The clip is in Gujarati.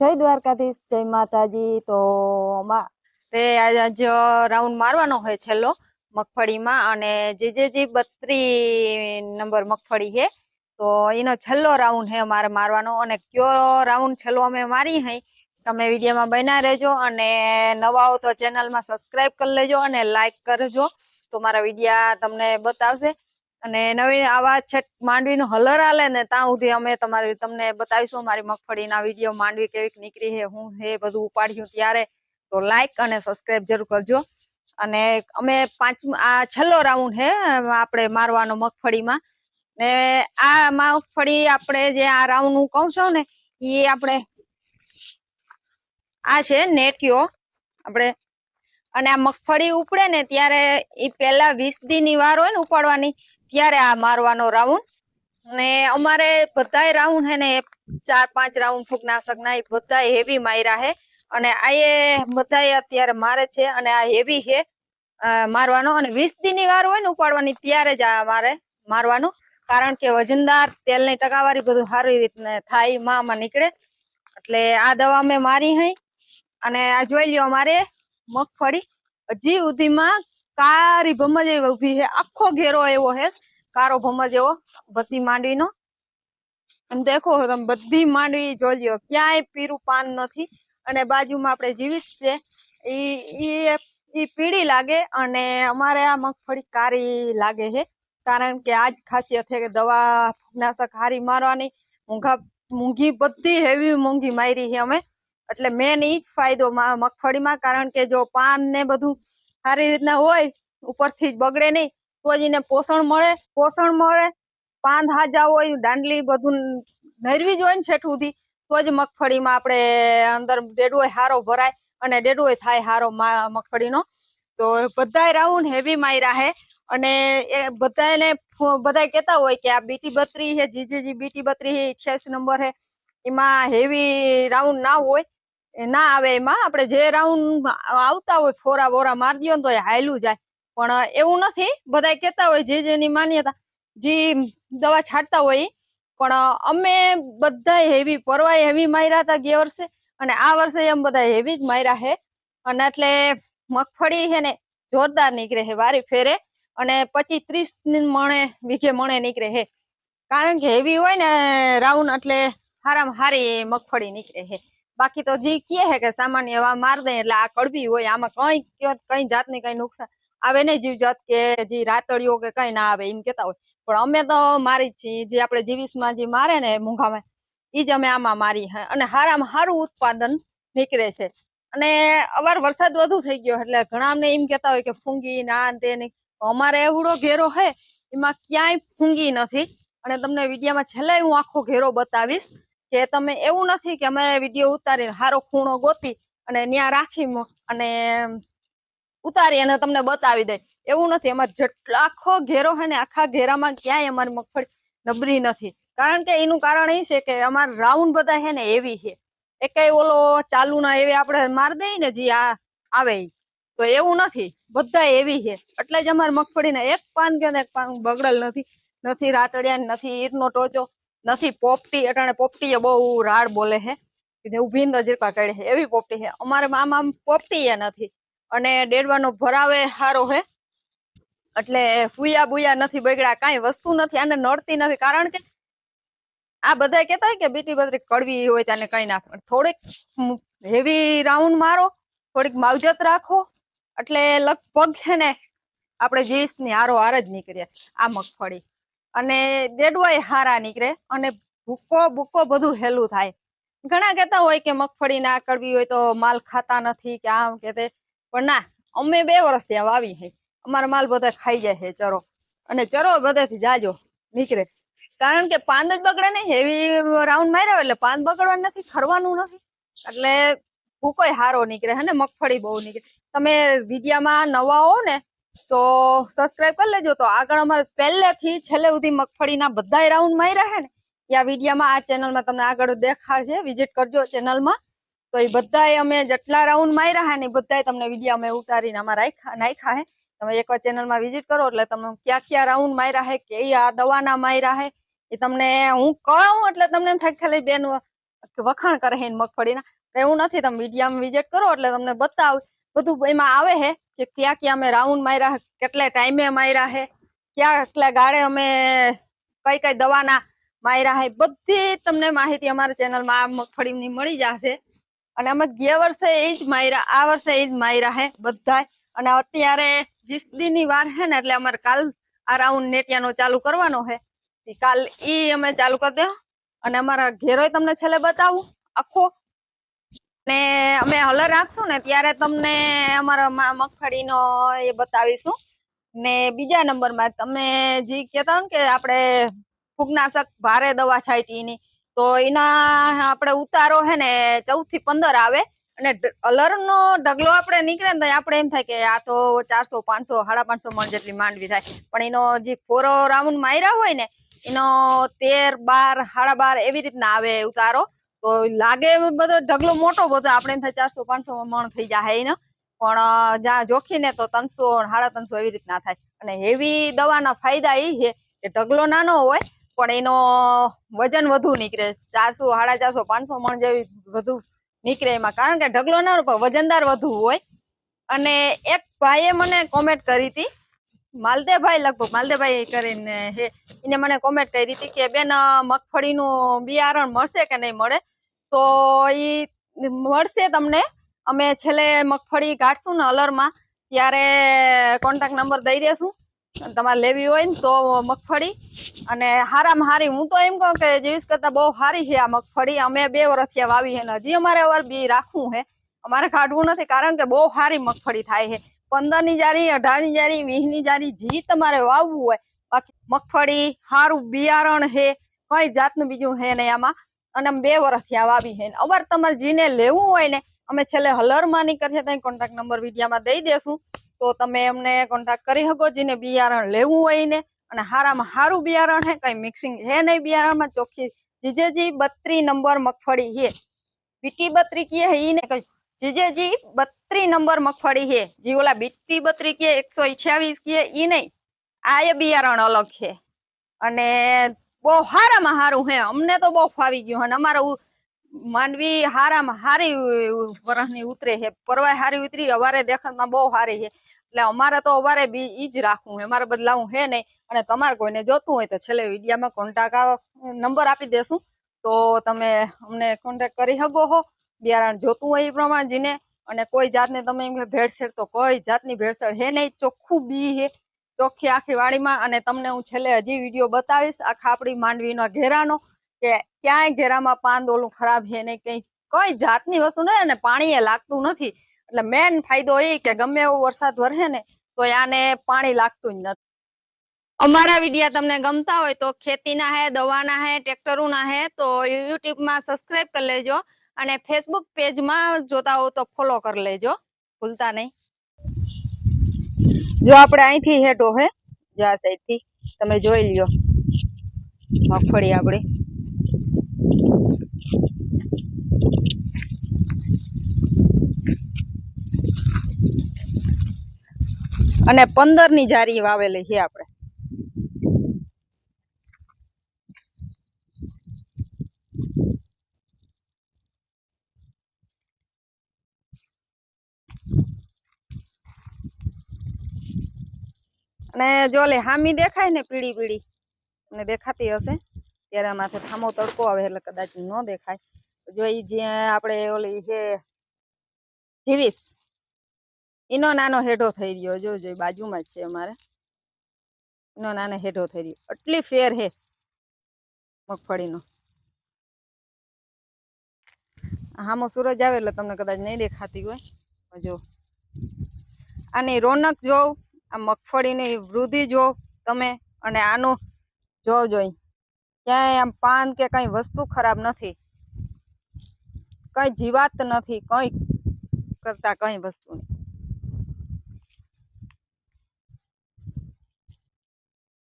જય દ્વારકાધીશ, જય માતાજી. તો મારે આજ રાઉન્ડ મારવાનો હોય છેલ્લો મગફળીમાં અને જે જે જે બત્રી નંબર મગફળી છે, તો એનો છેલ્લો રાઉન્ડ છે મારે મારવાનો. અને કયો રાઉન્ડ છેલ્લો અમે મારી હઈ, તમે વિડીયોમાં બન્યા રહેજો અને નવા હો તો ચેનલમાં સબસ્ક્રાઇબ કરી લેજો અને લાઈક કરજો. તો મારા વિડીયા તમને બતાવશે. અને નવી આવા છેક માંડવીનું હલર આલે ને ત્યાં સુધી અમે તમારી તમને બતાવીશું મારી મગફળીના વીડિયો, માંડવી કેવીક નીકળી છે, હું હે બધું ઉપાડ્યું ત્યારે. તો લાઈક અને સબસ્ક્રાઇબ જરૂર કરજો. અને અમે પાંચ આ છેલ્લો રાઉન્ડ હે આપણે મારવાનો મગફળીમાં. ને આ મગફળી આપણે જે આ રાઉન્ડ હું કહું છું ને એ આપણે આ છે નેટિયો, આપણે અને આ મગફળી ઉપડે ને ત્યારે એ પેલા વીસ દિનની વાર હોય ને ઉપાડવાની ત્યારે આ મારવાનો રાઉન્ડ. અને અમારે બધાય રાઉન્ડ હે ને, ચાર, પાંચ રાઉન્ડ ફૂગનાશક ના એ બધા હેવી માર્યા હે. અને આ એ બધાય અત્યારે મારે છે અને આ હેવી છે મારવાનો. અને વીસની વાર હોય ને ઉપાડવાની, ત્યારે જ આ મારે મારવાનું. કારણ કે વજનદાર, તેલની ટકાવારી બધું સારી રીતને થાયમાં નીકળે. એટલે આ દવા મેં મારી હઈ. અને આ જોઈ લ્યો અમારે મગફળી. હજી સુધીમાં કારી ભમજ ઊભી છે. આખો ઘેરો એવો છે. કારો ભમજ એવો. બધી માંડવીનો અને દેખો તમે, બધી માંડવી જોઈ ક્યાંય પીરું પાન નથી. અને બાજુમાં આપણે જીવીશ છે ઈ પીળી લાગે અને અમારે આ મગફળી કારી લાગે છે. કારણ કે આજ ખાસિયત છે કે દવા નાશક હારી મારવાની મૂંઘા, મૂંઘી બધી હેવી મોંઘી મારી છે અમે. એટલે મેન ઈ જ ફાયદો મગફળીમાં. કારણ કે જો પાન ને બધું સારી રીતના હોય, ઉપરથી જ બગડે નહીં. તો જ એને પોષણ મળે પોષણ મળે. પાન હાજા હોય, દાંડલી બધું નરવી જ હોય ને છેઠ સુધી. તો જ મગફળીમાં આપણે અંદર ડેડોય હારો ભરાય અને ડેડોય થાય હારો મગફળીનો. તો બધાય રાઉન્ડ હેવી માયરા હે. અને એ બધાને બધાય કહેતા હોય કે આ બીટી બત્રી છે જીજીજી બીટી બત્રી છે અઠ્યાસી નંબર છે એમાં હેવી રાઉન્ડ ના હોય. ના આવે એમાં. આપણે જે રાઉન્ડ આવતા હોય, ફોરા બોરા મારી દો ને તો હાયલું જાય. પણ એવું નથી. બધાય કહેતા હોય જે જેની માન્યતા, જે દવા છાંટતા હોય પણ અમે બધા હેવી પરવાય હેવી માર્યા હતા ગયા વર્ષે. અને આ વર્ષે એમ બધા હેવી જ માર્યા છે અને એટલે મગફળી છે ને, જોરદાર નીકળે છે વારી ફેરે. અને પચીસ ત્રીસ મણે, વીઘે મણે નીકળે છે કારણ કે હેવી હોય ને રાઉન્ડ એટલે હારામાં હારી મગફળી નીકળે છે બાકી તો જે કહે છે કે સામાન્ય એવા માર દે એટલે આ કડવી હોય, આમાં કઈ કઈ જાતની કઈ નુકસાન આવે નહીં જીવજાત કે જે રાતળીઓ કે કઈ ના આવે, એમ કેતા હોય. પણ અમે તો મારી છીએ, જે આપણે જીવીસમાં જે મારે ને મૂંઘામાં, ઈ જ અમે આમાં મારી હે. અને હારામાં સારું ઉત્પાદન નીકળે છે. અને અવાર વરસાદ વધુ થઈ ગયો એટલે ઘણા અમને એમ કેતા હોય કે ફૂંગી ના તે નહીં અમારે એવડો ઘેરો હે, એમાં ક્યાંય ફૂંગી નથી. અને તમને વિડીયામાં છેલ્લે હું આખો ઘેરો બતાવીશ. કે તમે એવું નથી કે અમે વીડિયો ઉતારી હારો ખૂણો ગોતી અને ત્યાં રાખી અને ઉતારી અને તમને બતાવી દે. એવું નથી અમારે જેટલા આખો ઘેરો છે ને આખા ઘેરામાં ક્યાંય અમારી મગફળી નબળી નથી. કારણ કે એનું કારણ એ છે કે અમારા રાઉન્ડ બધા છે ને એવી છે. એકેય ઓલો ચાલુ ના એવી આપણે માર દઈએ ને જે આ આવે તો એવું નથી, બધા એવી છે. એટલે જ અમારી મગફળીને એક પાન કે એક પાન બગડેલ નથી. નથી રાતડિયા નથી ઈરનો ટોચો. નથી, પોપટી, અટાણે પોપટી બહુ રાડ બોલે હે. કીધે ઊભી ને કાઢે છે એવી પોપટી છે અમારે આમ આમ પોપટી નથી. અને ડેડવાનો ભરાવે હારો હે. એટલે ફુયા બુયા નથી બગડ્યા, કાંઈ વસ્તુ નથી, આને નડતી નથી. કારણ કે આ બધા કહેતા કે બીટી બત્રી કડવી હોય તેને કઈ ના થોડીક હેવી રાઉન્ડ મારો, થોડીક માવજત રાખો. એટલે લગભગ છે ને, આપણે જીસની હારો હાર જ નીકળીએ. આ મગફળી. અને ડેડવાય હારા નીકળે અને ભૂકો ભૂકો બધું હેલું થાય. ઘણા કહેતા હોય કે મગફળી ના કરવી હોય તો માલ ખાતા નથી કે આમ કે તે. પણ ના, અમે બે વર્ષ ત્યાં વાવી છે અમારો માલ બધા ખાઈ જાય છે ચરો. અને ચરો બધેથી જાજો નીકળે. કારણ કે પાન જ બગડે નહીં હેવી રાઉન્ડ માર્યો એટલે પાન બગડવાનું નથી, ખરવાનું નથી. એટલે ભૂકોય હારો નીકળે હે મગફળી બહુ નીકળે. તમે વિડીયામાં નવા હો ને તો સબસ્ક્રાઇબ કરી લેજો. તો આગળ અમારે પહેલેથી છેલ્લે સુધી મગફળીના બધા રાઉન્ડમાં રહે ને આ વિડીયામાં આ ચેનલમાં તમને આગળ દેખાડશે. વિઝિટ કરજો ચેનલમાં તો એ બધા અમે જેટલા રાઉન્ડ માર્યા હે ને, એ બધાય તમને વિડીયા અમે ઉતારીને અમારા નાખ્યા હે તમે એકવાર ચેનલમાં વિઝિટ કરો એટલે તમે ક્યાં ક્યાં રાઉન્ડ માર્યા હે કે આ દવાના માર્યા હે એ તમને હું કહું એટલે તમને એમ થાય ખાલી બેન વખાણ કરે હે મગફળીના. એવું નથી, તમે વિડીયામાં વિઝિટ કરો એટલે તમને બતાવ. બધું એમાં આવે છે કે ક્યાં ક્યાં અમે રાઉન્ડ માર્યા કેટલા ટાઈમે માર્યા છે ક્યાં કેટલા ગાળે અમે કઈ કઈ દવાના માર્યા છે બધી તમને માહિતી અમારા ચેનલમાં આ મગફળીની મળી જશે. અને અમે ગયા વર્ષે એ જ માર્યા, આ વર્ષે એ જ માર્યા છે બધા અને અત્યારે વીસની વાર છે ને, એટલે અમારે કાલ આ રાઉન્ડ નેટિયાનો ચાલુ કરવાનો છે કાલ ઈ અમે ચાલુ કરી દે. અને અમારા ઘેરોય તમને છેલ્લે બતાવું. આખો ને અમે હલર રાખશું ને ત્યારે તમને અમારા મગફળીનો એ બતાવીશું. ને બીજા નંબરમાં તમે જે કહેતા હોય ને કે આપણે ફૂગનાશક ભારે દવા છાંટીની તો એના આપણે ઉતારો છે ને ચૌદથી પંદર આવે. અને અલર નો ઢગલો આપણે નીકળે ને આપણે એમ થાય કે આ તો ચારસો, પાંચસો, સાડા પાંચસો મણ જેટલી માંડવી થાય. પણ એનો જે ફોરો રાઉન્ડ માર્યા હોય ને, એનો તેર બાર, સાડા બાર એવી રીતના આવે ઉતારો. તો લાગે બધો ઢગલો મોટો બધો, આપણે ચારસો, પાંચસો મણ થઈ જાય એનો પણ જ્યાં જોખીને તો ત્રણસો, સાડા ત્રણસો એવી રીતના થાય. અને હેવી દવાના ફાયદા એ છે કે ઢગલો નાનો હોય, પણ એનો વજન વધુ નીકળે. ચારસો, સાડા ચારસો, પાંચસો મણ જેવી વધુ નીકળે એમાં. કારણ કે ઢગલો નાનો પણ વજનદાર વધુ હોય. અને એક ભાઈએ મને કોમેન્ટ કરી હતી માલદેભાઈ લગભગ માલદેભાઈ કરીને હે, એને મને કોમેન્ટ કરી હતી કે, બેન મગફળીનું બિયારણ મળશે કે નહીં મળે? તો એ મળશે તમને. અમે છેલ્લે મગફળી કાઢશું ને અલરમાં, ત્યારે કોન્ટેક્ટ નંબર દઈ દેશું. તમારે લેવી હોય ને તો મગફળી. અને હારામાં હારી, હું તો એમ કહું કે જીવીસ કરતા બહુ સારી છે આ મગફળી. અમે બે વર્ષથી વાવી છે ને હજી અમારે અવાર બી રાખવું છે. અમારે કાઢવું નથી કારણ કે બહુ સારી મગફળી થાય છે. પંદરની જારી અઢારની જારી વીસની જારી, જી તમારે વાવવું હોય. બાકી મગફળી સારું બિયારણ હે, કઈ જાતનું બીજું હે નહીં આમાં. અને બે વર્ષથી આ વાવી હે અવાર તમારે જીને લેવું હોય ને, અમે છેલ્લે હલરમાં ની કરશે, ત્યાં કોન્ટેક્ટ નંબર વિડીયામાં દઈ દેશું. તો તમે અમને કોન્ટેક્ટ કરી શકો, જેને બિયારણ લેવું હોય ને. અને હારામાં હારું બિયારણ હે, કઈ મિક્સિંગ હે નહીં બિયારણમાં, ચોખ્ખી જીજેજી બત્રી નંબર મગફળી હે. વીટી બત્રી કીએ હે ને કહ્યું, જીજેજી બત્રી નંબર મગફળી છે. જે ઓલા બીટી બત્રી કે એકસો અઠ્યાવીસ કે ઈ નહીં. આ એ બિયારણ અલગ છે. અને બહુ હારામાં હારું હે અમને તો બહુ ફાવી ગયું અને અમારું માંડવી હારામાં હારી વરસની ઉતરે છે. પરવાય હારી ઉતરી, અવારે દેખાતમાં બહુ હારી છે. એટલે અમારે તો અવારે બી ઈ જ રાખવું છે. અમારે બદલાવું છે નહીં. અને તમારે કોઈને જોતું હોય તો છેલ્લે વિડીયામાં કોન્ટેક્ટ નંબર આપી દેશું. તો તમે અમને કોન્ટેક્ટ કરી શકો હો. બિયારણ જોતું હોય એ પ્રમાણે જીને. અને કોઈ જાતને તમે એમ કે ભેળસેળ તો કોઈ જાતની ભેળસેળ હે નહીં, ચોખ્ખું બી હે, ચોખ્ખી આખી વાડીમાં. અને તમને હું છેલ્લે હજી વીડિયો બતાવીશ, આખા આપણી માંડવીના ઘેરાનો, કે ક્યાંય ઘેરામાં પાન ઓલું ખરાબ હે નહીં, કઈ, કોઈ જાતની વસ્તુ નથી અને પાણી એ લાગતું નથી. એટલે મેન ફાયદો એ કે ગમે એવો વરસાદ વરસે ને, તો આને પાણી લાગતું જ નથી. અમારા વિડીયા તમને ગમતા હોય તો ખેતીના હે, દવાના હે, ટ્રેક્ટરોના હે, તો યુટ્યુબમાં સબસ્ક્રાઇબ કરી લેજો. અને ફેસબુક પેજમાં જોતા હો તો ફોલો કરી લેજો. ભૂલતા નહીં. જો આપણે અહીંથી હેઠો હે, જો આ સાઈડથી તમે જોઈ લ્યો. મગફળી આપણી. અને પંદરની જારી વાવેલી છે આપણે. અને જો લે હામી દેખાય ને પીળી પીળી ને દેખાતી હશે. ત્યારે માથે થામો તડકો આવે એટલે કદાચ ન દેખાય. જો એ જે આપણે ઓલી છે જીવીસ એનો નાનો હેઠો થઈ રહ્યો. જો જો બાજુમાં જ છે અમારે. એનો નાનો હેઠો થઈ રહ્યો. એટલી ફેર હે મગફળીનો. હામો સૂરજ આવે એટલે તમને કદાચ નહીં દેખાતી હોય. જો, આની રોનક જોવ. આ મગફળીની વૃદ્ધિ જો તમે અને આનું જોવ જોઈ, ક્યાંય આમ પાન કે કંઈ વસ્તુ ખરાબ નથી. કંઈ જીવાત નથી, કંઈ કરતા કંઈ વસ્તુ નહીં.